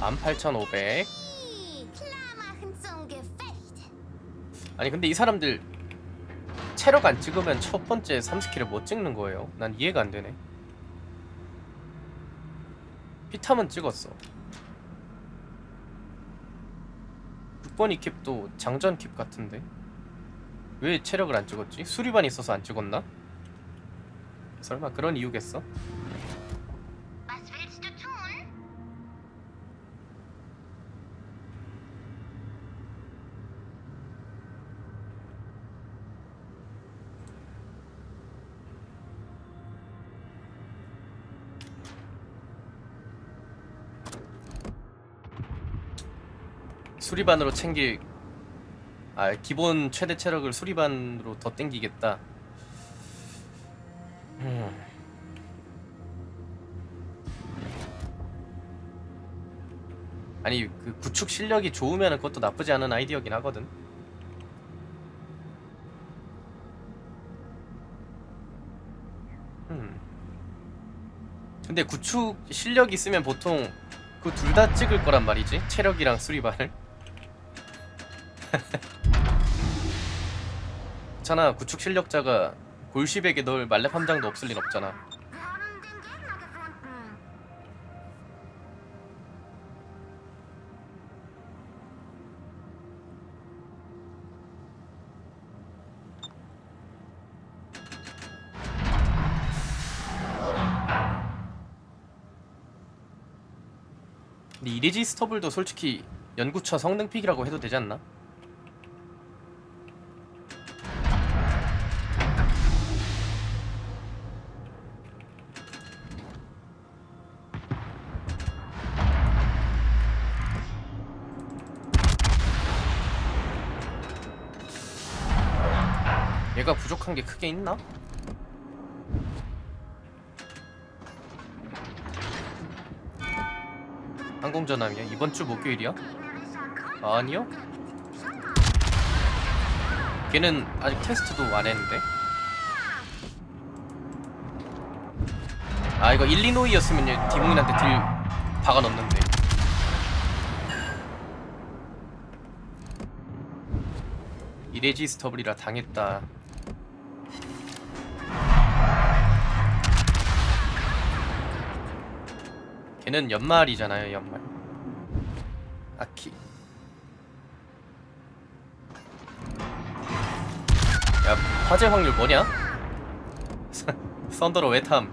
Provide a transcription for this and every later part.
18,500 Klar machen zum Gefecht. 아니 근데 이 사람들 체력 안 찍으면 첫 번째 3스킬을 못 찍는 거예요 난 이해가 안 되네 피탐은 찍었어 6번 이캡도 장전 킵 같은데 왜 체력을 안 찍었지? 수리반 있어서 안 찍었나? 설마 그런 이유겠어? 수리반으로 챙길 아 기본 최대 체력을 수리반으로 더 땡기겠다. 음. 아니 그 구축 실력이 좋으면 그것도 나쁘지 않은 아이디어긴 하거든. 음. 근데 구축 실력 있으면 보통 그 둘 다 찍을 거란 말이지 체력이랑 수리반을 괜찮아 구축 실력자가 골시백에 넣을 말렙 함장도 없을 린 없잖아. 근데 이리지 스터블도 솔직히 연구처 성능픽이라고 해도 되지 않나? 얘가 부족한 게 크게 있나? 항공전함이야? 이번 주 목요일이야? 아니요. 걔는 아직 테스트도 안 했는데. 아 이거 일리노이였으면 얘 디몽인한테 딜 박아 넣는데. 이레지 스터블이라 당했다. 걔는 연말이잖아요 연말. 아키. 야 화재 확률 뭐냐? 썬더로 외탐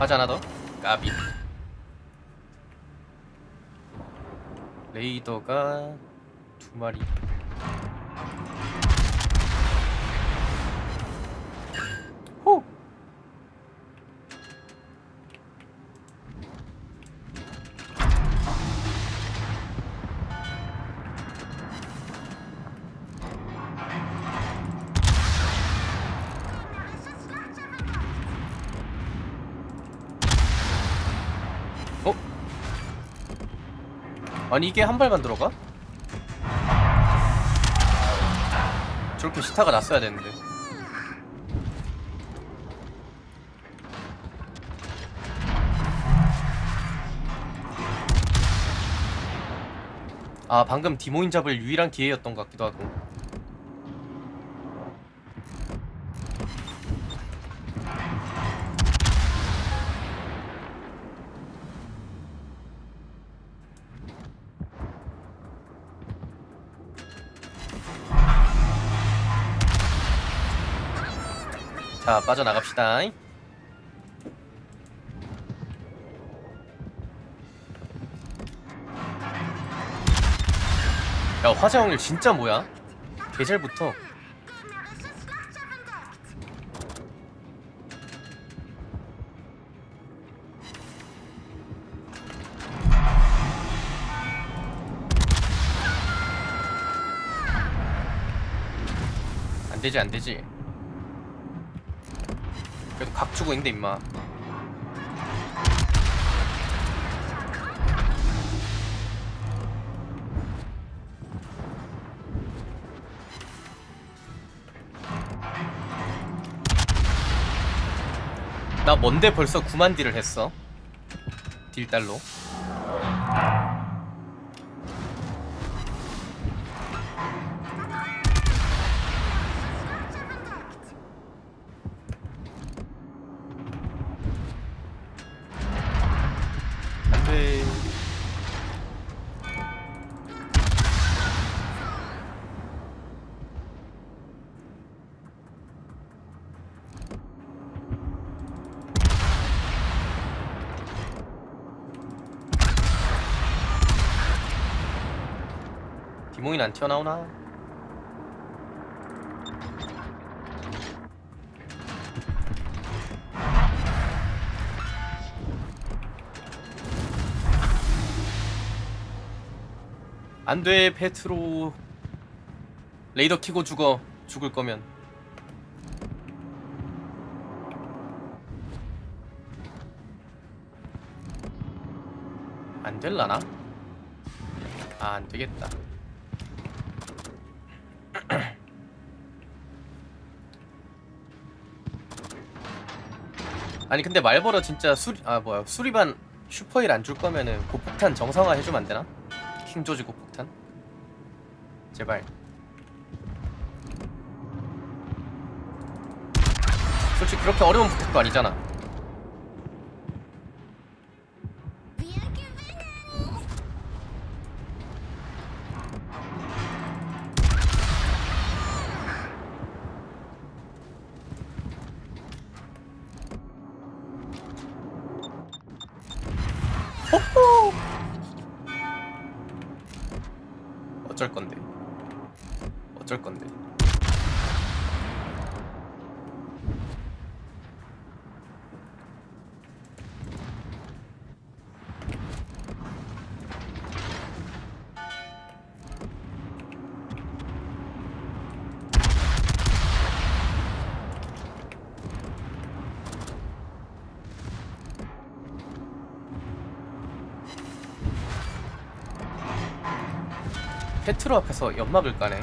화재 하나 더 까비 레이더가 두 마리 아니 이게 한 발만 들어가? 저렇게 시타가 났어야 되는데 아 방금 디모인 잡을 유일한 기회였던 것 같기도 하고 자 빠져나갑시다 야 화재 확률 진짜 뭐야? 개잘부터. 안되지 안되지 그래도 각 주고 있는데 임마. 나 뭔데 벌써 9만 딜을 했어? 딜달로 디모인 안 튀어나오나? 안돼 페트로 레이더 키고 죽어 죽을 거면 안 될라나? 아 안 되겠다 아니 근데 말벌어 진짜 수리 아 뭐야 수리반 슈퍼힐 안 줄 거면은 고폭탄 정상화 해주면 안 되나? 킹 조지 고폭탄? 제발. 솔직히 그렇게 어려운 부탁도 아니잖아 페트로 앞에서 연막을 까네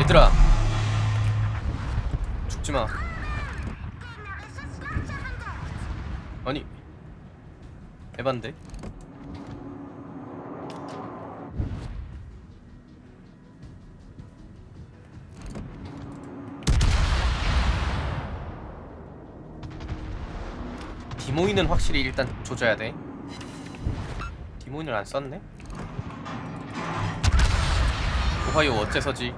얘들아 죽지마 Gegnerisches Schlachtschiff entdeckt! 아니 에반데? 디모인은 확실히 일단 조져야 돼. 디모인을 안 썼네? 오하이오 어째서지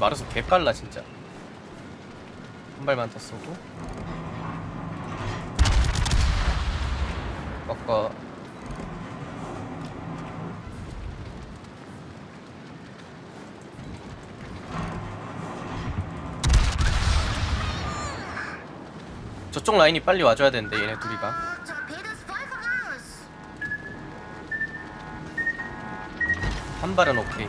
말해서 개 빨라 진짜. 한 발만 더 쏘고. 꺾어. 저쪽 라인이 빨리 와줘야 되는데 얘네 둘이가! 한 발은 오케이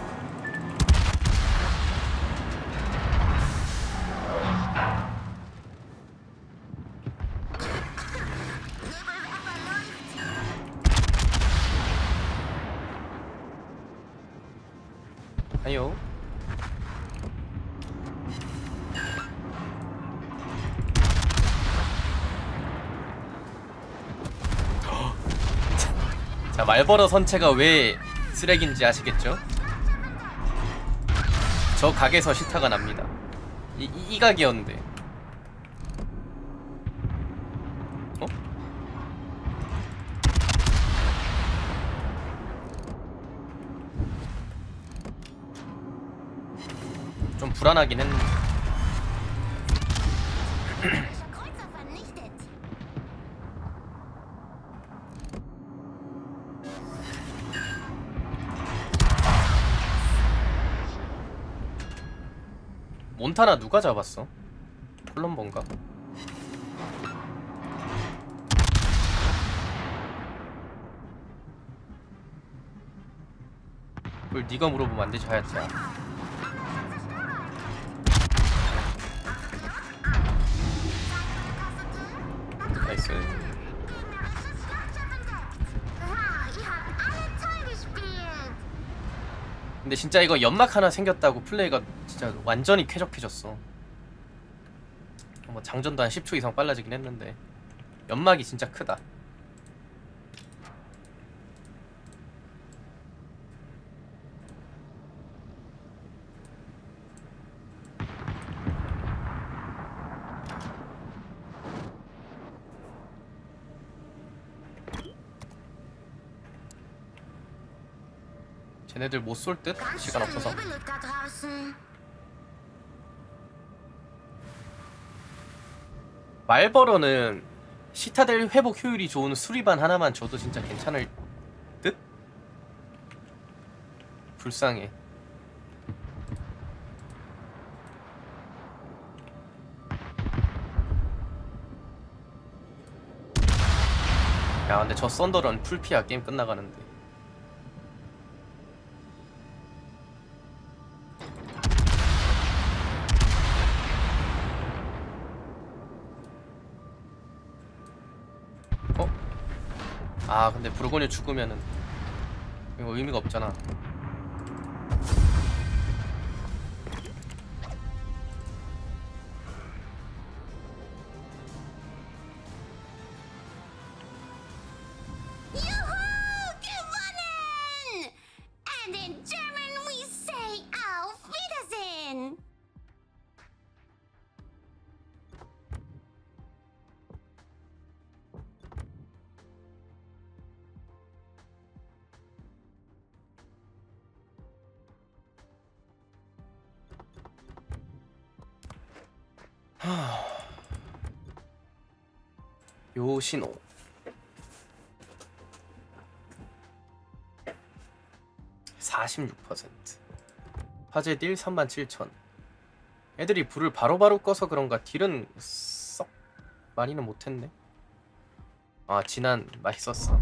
아니요. 자 말버러 선체가 왜 쓰레기인지 아시겠죠? 저 각에서 시타가 납니다. 이, 이, 이 각이었는데 불안하긴 했는데. 몬타나 누가 잡았어? 콜럼버인가? 그걸 네가 물어보면 안 되지 하얗자 나이스. 근데 진짜 이거 연막 하나 생겼다고 플레이가 진짜 완전히 쾌적해졌어 뭐 장전도 한 10초 이상 빨라지긴 했는데 연막이 진짜 크다 쟤네들 못 쏠 듯? 시간 없어서. 말버러는 시타델 회복 효율이 좋은 수리반 하나만 줘도 진짜 괜찮을 듯? 불쌍해. 야 근데 저 썬더런 풀피야 게임 끝나가는데 아 근데 브로고뉴 죽으면은 이거 의미가 없잖아 요신호. (46% 화재 딜 37,000 애들이 불을 바로바로 꺼서 그런가 딜은 썩 많이는 못했네. 아 진한 맛있었어